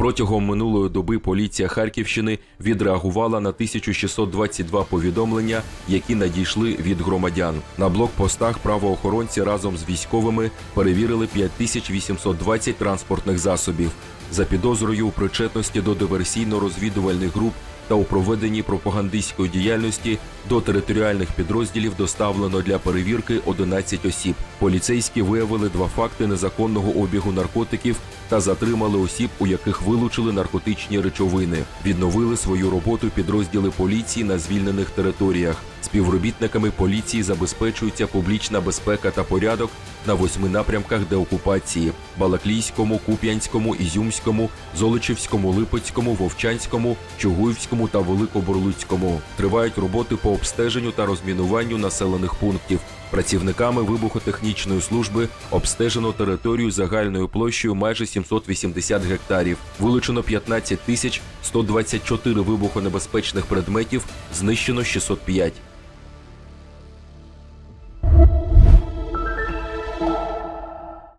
Протягом минулої доби поліція Харківщини відреагувала на 1622 повідомлення, які надійшли від громадян. На блокпостах правоохоронці разом з військовими перевірили 5820 транспортних засобів за підозрою у причетності до диверсійно-розвідувальних груп та у проведенні пропагандистської діяльності до територіальних підрозділів доставлено для перевірки 11 осіб. Поліцейські виявили два факти незаконного обігу наркотиків та затримали осіб, у яких вилучили наркотичні речовини. Відновили свою роботу підрозділи поліції на звільнених територіях. Співробітниками поліції забезпечується публічна безпека та порядок на восьми напрямках деокупації: Балаклійському, Куп'янському, Ізюмському, Золочівському, Липецькому, Вовчанському, Чугуївському та Великоборлуцькому. Тривають роботи по обстеженню та розмінуванню населених пунктів. Працівниками вибухотехнічної служби обстежено територію загальною площею майже 780 гектарів. Вилучено 15 тисяч 124 вибухонебезпечних предметів, знищено 605.